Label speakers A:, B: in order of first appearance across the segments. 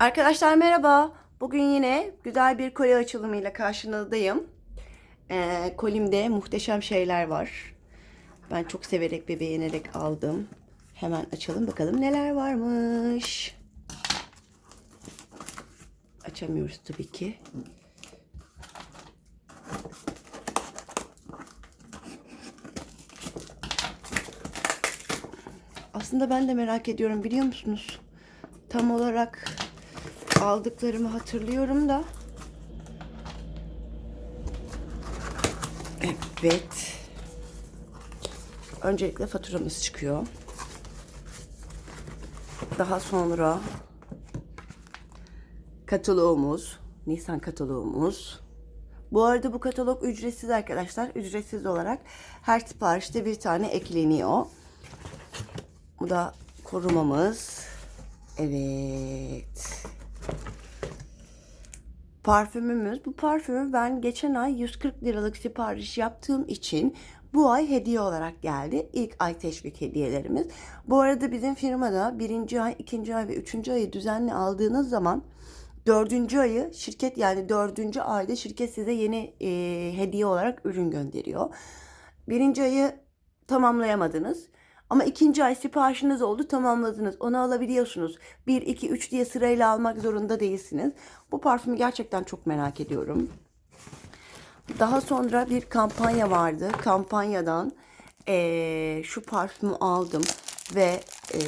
A: Arkadaşlar merhaba. Bugün yine güzel bir kolye açılımıyla karşınızdayım. Ee, kolimde muhteşem şeyler var. Ben çok severek ve beğenerek aldım. Hemen açalım bakalım neler varmış. Açamıyoruz tabii ki. Aslında ben de merak ediyorum biliyor musunuz? Tam olarak aldıklarımı hatırlıyorum da. Evet. Öncelikle faturamız çıkıyor. Daha sonra kataloğumuz, Nisan kataloğumuz. Bu arada bu katalog ücretsiz arkadaşlar. Ücretsiz olarak her siparişte bir tane ekleniyor. Bu da korumamız. Evet. Parfümümüz. Bu parfümü ben geçen ay 140 liralık sipariş yaptığım için bu ay hediye olarak geldi. İlk ay teşvik hediyelerimiz. Bu arada bizim firmada birinci ay, ikinci ay ve üçüncü ayı düzenli aldığınız zaman dördüncü ayı şirket yani dördüncü ayda şirket size yeni e, hediye olarak ürün gönderiyor. Birinci ayı tamamlayamadınız. Ama ikinci ay siparişiniz oldu tamamladınız. Onu alabiliyorsunuz. 1, 2, 3 diye sırayla almak zorunda değilsiniz. Bu parfümü gerçekten çok merak ediyorum. Daha sonra bir kampanya vardı. Kampanyadan eee, şu parfümü aldım ve eee,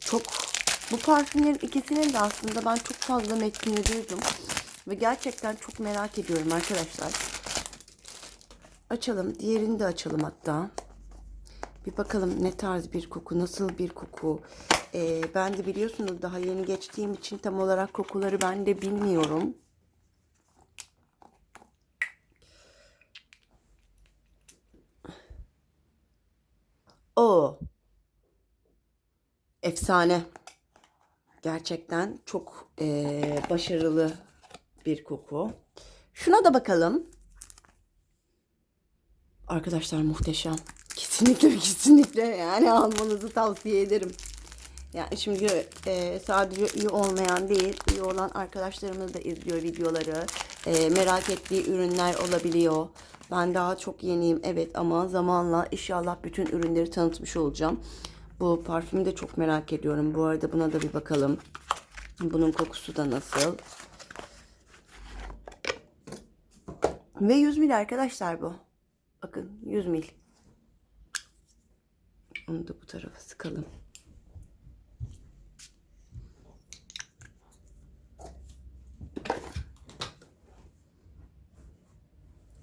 A: çok bu parfümlerin ikisinin de aslında ben çok fazla metnini duydum ve gerçekten çok merak ediyorum arkadaşlar. Açalım. Diğerini de açalım hatta. Bir bakalım ne tarz bir koku, nasıl bir koku. Ee, ben de biliyorsunuz daha yeni geçtiğim için tam olarak kokuları ben de bilmiyorum. O efsane. Gerçekten çok eee, başarılı bir koku. Şuna da bakalım. Arkadaşlar muhteşem. Kesinlikle kesinlikle yani almanızı tavsiye ederim. Yani şimdi e, sadece iyi olmayan değil, iyi olan arkadaşlarımız da izliyor videoları. E, merak ettiği ürünler olabiliyor. Ben daha çok yeniyim evet ama zamanla inşallah bütün ürünleri tanıtmış olacağım. Bu parfümü de çok merak ediyorum. Bu arada buna da bir bakalım. Bunun kokusu da nasıl? Ve 100 mil arkadaşlar bu. Bakın 100 mil. Onu da bu tarafa sıkalım.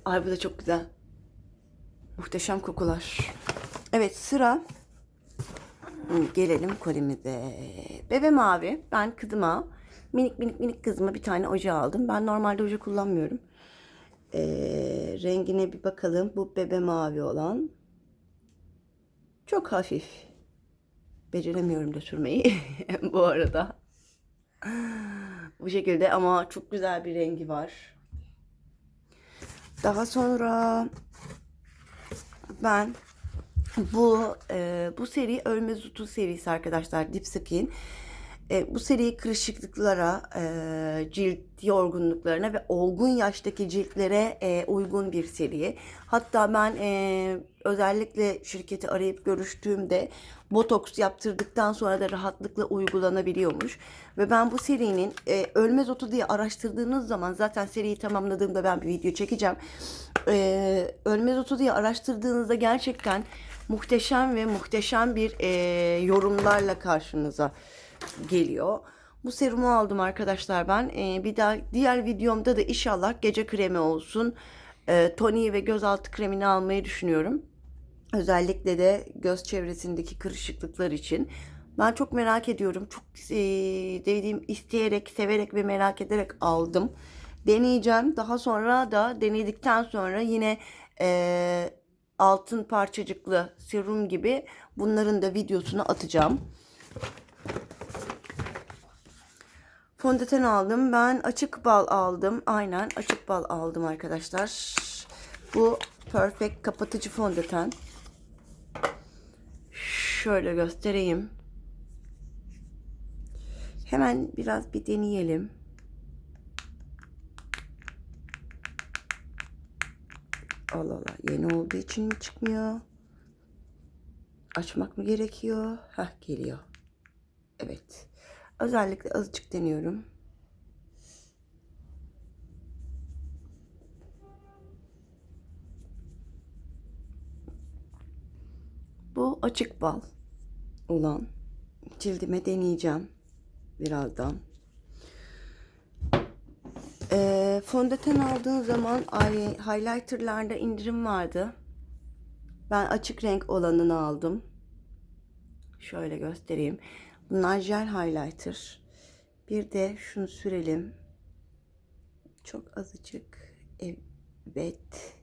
A: Ay bu da çok güzel. Muhteşem kokular. Evet sıra gelelim kolimize. Bebe mavi. Ben kızıma minik minik minik kızıma bir tane oje aldım. Ben normalde oje kullanmıyorum. Ee, rengine bir bakalım. Bu bebe mavi olan. Çok hafif. Beceremiyorum da sürmeyi bu arada. Bu şekilde ama çok güzel bir rengi var. Daha sonra ben bu e, bu seri Ölmez Utu serisi arkadaşlar Deep Skin. E, bu seri kırışıklıklara, e, cilt yorgunluklarına ve olgun yaştaki ciltlere e, uygun bir seri. Hatta ben e, özellikle şirketi arayıp görüştüğümde botoks yaptırdıktan sonra da rahatlıkla uygulanabiliyormuş. Ve ben bu serinin e, Ölmez Otu diye araştırdığınız zaman zaten seriyi tamamladığımda ben bir video çekeceğim. E, Ölmez Otu diye araştırdığınızda gerçekten muhteşem ve muhteşem bir e, yorumlarla karşınıza geliyor. Bu serumu aldım arkadaşlar ben. Ee, bir daha diğer videomda da inşallah gece kremi olsun. E, toniği ve gözaltı kremini almayı düşünüyorum. Özellikle de göz çevresindeki kırışıklıklar için. Ben çok merak ediyorum. Çok e, dediğim isteyerek, severek ve merak ederek aldım. Deneyeceğim. Daha sonra da denedikten sonra yine e, altın parçacıklı serum gibi bunların da videosunu atacağım. Fondöten aldım. Ben açık bal aldım. Aynen açık bal aldım arkadaşlar. Bu Perfect kapatıcı fondöten. Şöyle göstereyim. Hemen biraz bir deneyelim. Allah Allah yeni olduğu için mi çıkmıyor? Açmak mı gerekiyor? Hah geliyor. Evet. Özellikle azıcık deniyorum. Bu açık bal olan cildime deneyeceğim birazdan. Ee, fondöten aldığın zaman highlighterlarda indirim vardı. Ben açık renk olanını aldım. Şöyle göstereyim. Bunlar jel highlighter. Bir de şunu sürelim. Çok azıcık. Evet.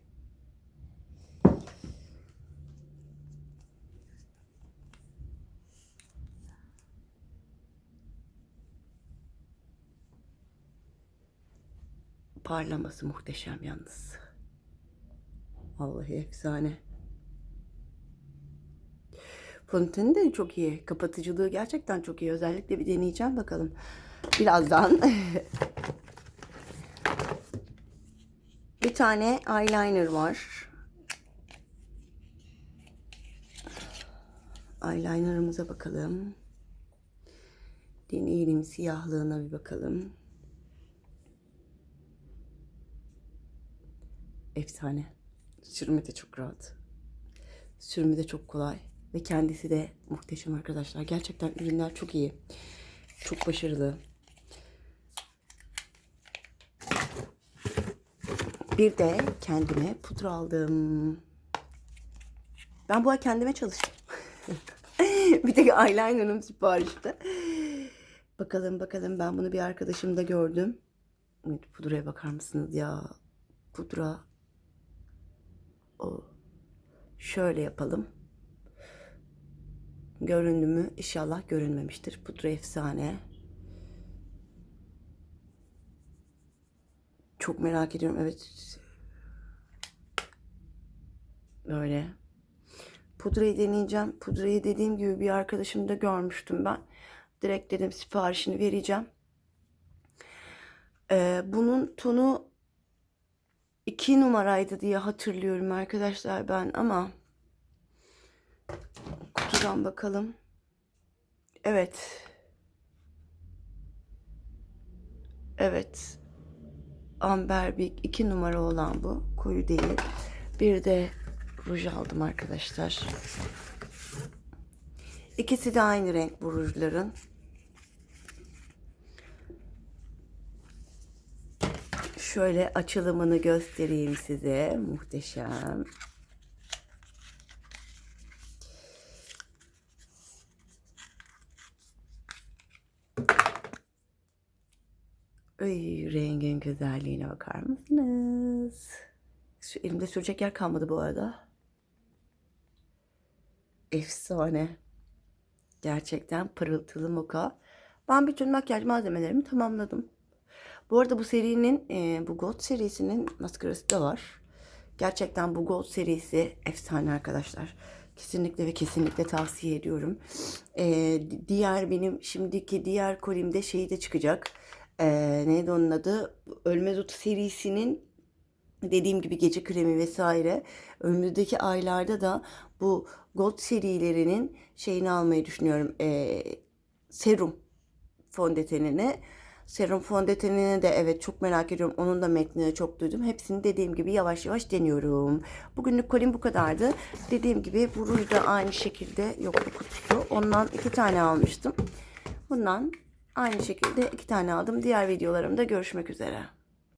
A: Parlaması muhteşem yalnız. Vallahi efsane. Fondöteni de çok iyi. Kapatıcılığı gerçekten çok iyi. Özellikle bir deneyeceğim bakalım. Birazdan. bir tane eyeliner var. Eyelinerımıza bakalım. Deneyelim siyahlığına bir bakalım. Efsane. Sürümü de çok rahat. Sürümü de çok kolay. Ve kendisi de muhteşem arkadaşlar. Gerçekten ürünler çok iyi. Çok başarılı. Bir de kendime pudra aldım. Ben bu ay kendime çalıştım. bir tek eyeliner'ım siparişte. Bakalım bakalım ben bunu bir arkadaşımda gördüm. Pudraya bakar mısınız ya? Pudra. O. Şöyle yapalım. Göründü mü? İnşallah görünmemiştir. Pudra efsane. Çok merak ediyorum. Evet. Böyle. Pudrayı deneyeceğim. Pudrayı dediğim gibi bir arkadaşımda görmüştüm ben. Direkt dedim siparişini vereceğim. Ee, bunun tonu 2 numaraydı diye hatırlıyorum arkadaşlar ben ama kutudan bakalım. Evet. Evet. Amber bir 2 numara olan bu. Koyu değil. Bir de ruj aldım arkadaşlar. İkisi de aynı renk bu rujların. Şöyle açılımını göstereyim size. Muhteşem. Ay, rengin güzelliğine bakar mısınız? Şu elimde sürecek yer kalmadı bu arada. Efsane. Gerçekten pırıltılı moka. Ben bütün makyaj malzemelerimi tamamladım. Bu arada bu serinin, e, bu Gold serisinin maskarası da var. Gerçekten bu Gold serisi efsane arkadaşlar. Kesinlikle ve kesinlikle tavsiye ediyorum. E, diğer benim şimdiki diğer kolimde şeyi de çıkacak. E, neydi onun adı? Ölmez Otu serisinin dediğim gibi gece kremi vesaire. Önümüzdeki aylarda da bu Gold serilerinin şeyini almayı düşünüyorum. E, serum fondötenini. Serum fondötenini de evet çok merak ediyorum. Onun da metnini çok duydum. Hepsini dediğim gibi yavaş yavaş deniyorum. Bugünlük kolim bu kadardı. Dediğim gibi bu da aynı şekilde yok kutusu. Ondan iki tane almıştım. Bundan aynı şekilde iki tane aldım. Diğer videolarımda görüşmek üzere.